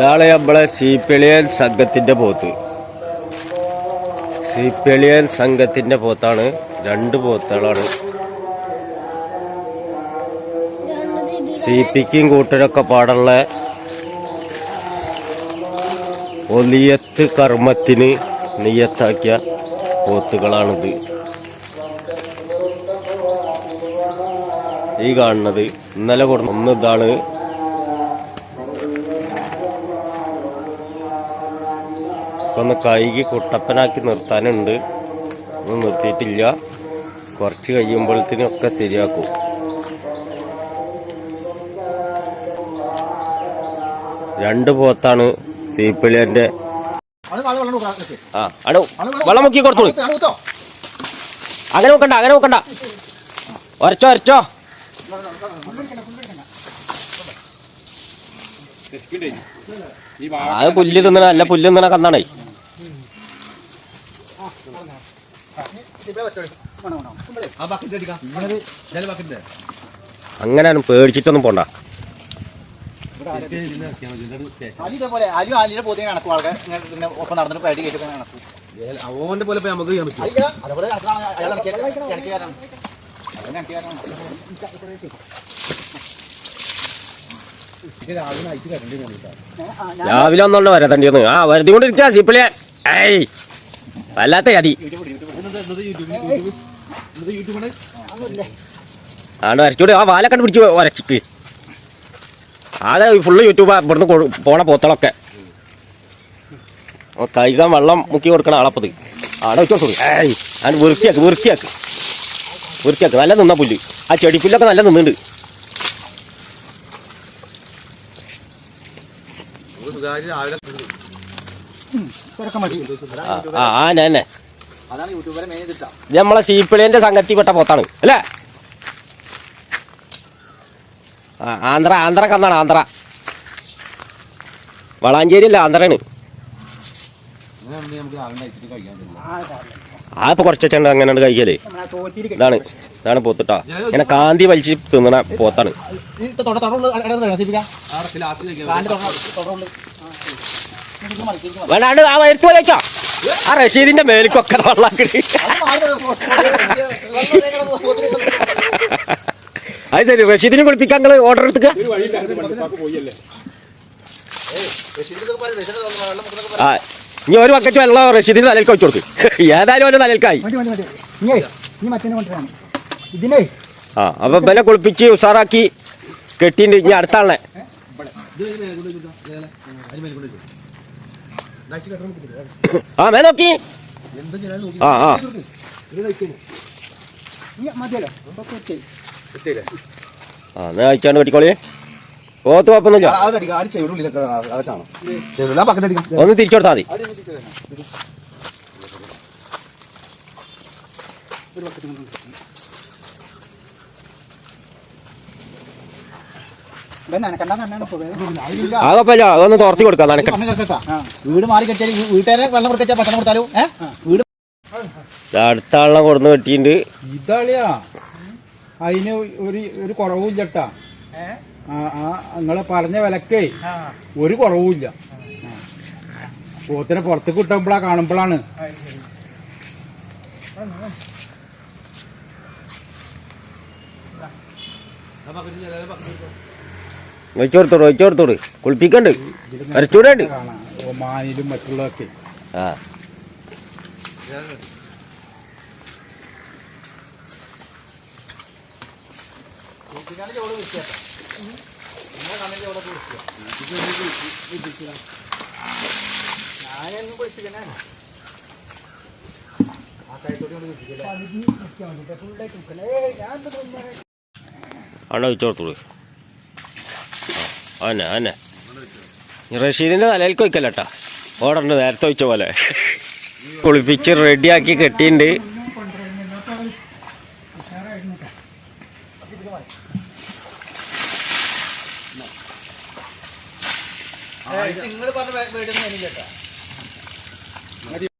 ഇതാണ് നമ്മളെ സീപ്പിളിയൻ സംഘത്തിന്റെ പോത്ത്. സീപ്പിളിയൻ സംഘത്തിന്റെ പോത്താണ്. രണ്ട് പോത്തുകളാണ്. സീപ്പിക്കും കൂട്ടരൊക്കെ പാടുള്ള ഒലിയത്ത് കർമ്മത്തിന് നിയത്താക്കിയ പോത്തുകളാണിത്. ഈ കാണുന്നത് ഇന്നലെ ഒന്ന് ഇപ്പൊ ഒന്ന് കൈകി കുട്ടപ്പനാക്കി നിർത്താനുണ്ട്. ഒന്നും നിർത്തിയിട്ടില്ല. കുറച്ച് കഴിയുമ്പോഴത്തേനൊക്കെ ശരിയാക്കും. രണ്ട് പോത്താണ് സീപ്പിളിയന്റെ ആ വെള്ളം മുക്കി കൊടുത്തോളൂ അങ്ങനെ നോക്കണ്ട അങ്ങനെ നോക്കണ്ട ഒരച്ചോ ഒരച്ചോ. അത് പുല്ല് തിന്നണ അല്ല പുല്ല് തിന്നണ കന്നാണേ. പേടി പേടിച്ചിട്ടൊന്നും പോണ്ട. ഓന്റെ പോലെ നമുക്ക് ചെയ്യാൻ പറ്റും രാവിലെ ഒന്നുകൊണ്ട് വരത്തണ്ടി ഒന്ന് ആ വരുത്തി കൊണ്ടിരിക്കാ സീപ്പിളിയ ഏയ്. വല്ലാത്ത ആണ് ആണ്ട് വരച്ചോട്. ആ വാലൊക്കെ പിടിച്ച് വരച്ചിട്ട് ആകെ ഫുള്ള് യൂട്യൂബ് ഇവിടുന്ന് പോണ പോത്തളൊക്കെ. കൈകാൻ വെള്ളം മുക്കി കൊടുക്കണ ആളപ്പത്. ആടെ വെച്ചോട്ടു ഏയ് ആണ് വൃത്തിയാക്ക് വൃത്തിയാക്ക്. വൃത്തിയാക്ക്. നല്ല നിന്ന പുല്ല്. ആ ചെടി പുല്ലൊക്കെ നല്ല നിന്നുണ്ട്. രാവിലെ ആ ആ തന്നെ ഇത് നമ്മളെ സീപ്പിളിന്റെ സംഘത്തിൽപ്പെട്ട പോത്താണ് അല്ലേ ആ ആന്ധ്ര ആന്ധ്ര കന്നാണ് ആന്ധ്ര വളാഞ്ചേരി അല്ല ആന്ധ്രയാണ് ആ ഇപ്പൊ കുറച്ച് വെച്ചാണ്ട് അങ്ങനെ കഴിക്കലേ ഇതാണ് ഇതാണ് പോത്തിട്ടാ ഇങ്ങനെ കാന്തി വലിച്ച് തിന്നണ പോത്താണ് വേണ്ടാണ്ട് ആ വരുത്തു വെച്ചോ. ആ റഷീദിന്റെ മേലിക്കൊക്കെ വെള്ളം അത് ശരി റഷീദിനെ കുളിപ്പിക്കാൻ നിങ്ങൾ ഓർഡർ എടുത്തുക ആ ഇനി ഒരു ബക്കറ്റ് വെള്ളം റഷീദിന് തലയിലേക്ക് വെച്ചു കൊടുക്ക്. ഏതായാലും ഒരു തലയിൽക്കായി. ആ അപ്പൊ ബല കുളിപ്പിച്ച് ഉഷാറാക്കി കെട്ടിണ്ട് ഇനി അടുത്ത ആ മേ നോക്കി. ആ ആ? ആ എന്നാ അയച്ചാണ്ട് കെട്ടിക്കോളി പോത്ത് കുഴപ്പമൊന്നുമില്ല. ആ, അത് അടിക്കാം. കുഴപ്പമില്ല അതൊന്ന് തോർത്തി കൊടുക്കാം നനക്ക. പറഞ്ഞ് കേൾക്കട്ടാ. വീട് മാറി കെട്ടിയാൽ വീട്ടുകാരെ വെള്ളം കൊടുത്താൽ ഭക്ഷണം കൊടുത്താലും വീട് അടുത്ത ആളിനെ കൊടുന്ന് കെട്ടിയിട്ടുണ്ട് ഇതാളിയാ. അതിന് ഒരു ഒരു? ആ ആ നിങ്ങൾ പറഞ്ഞ വിലക്കേ ഒരു കുറവുമില്ല പോത്തിനെ പുറത്ത് കിട്ടുമ്പോഴാ കാണുമ്പോഴാണ് ആ. Bucket ൽ ചില bucket എടുത്തോ. വെച്ചു കൊടുത്തോളൂ വെച്ചു കൊടുത്തോളൂ കുളിപ്പിക്കണ്ട്. അരച്ചൂടുണ്ട്. ഒമാനിലും മറ്റുള്ളതൊക്കെ. ആ. വീട്ടുകാരുടെ ചോറ് അണ അന്നെ അന്നെ റഷീദിന്റെ തലയിൽ വയ്ക്കല്ലട്ടാ ഓടണ്ട് നേരത്തെ വെച്ച പോലെ. കുളിപ്പിച്ച് റെഡിയാക്കി കെട്ടിയിട്ടുണ്ട് നിങ്ങൾ പറഞ്ഞ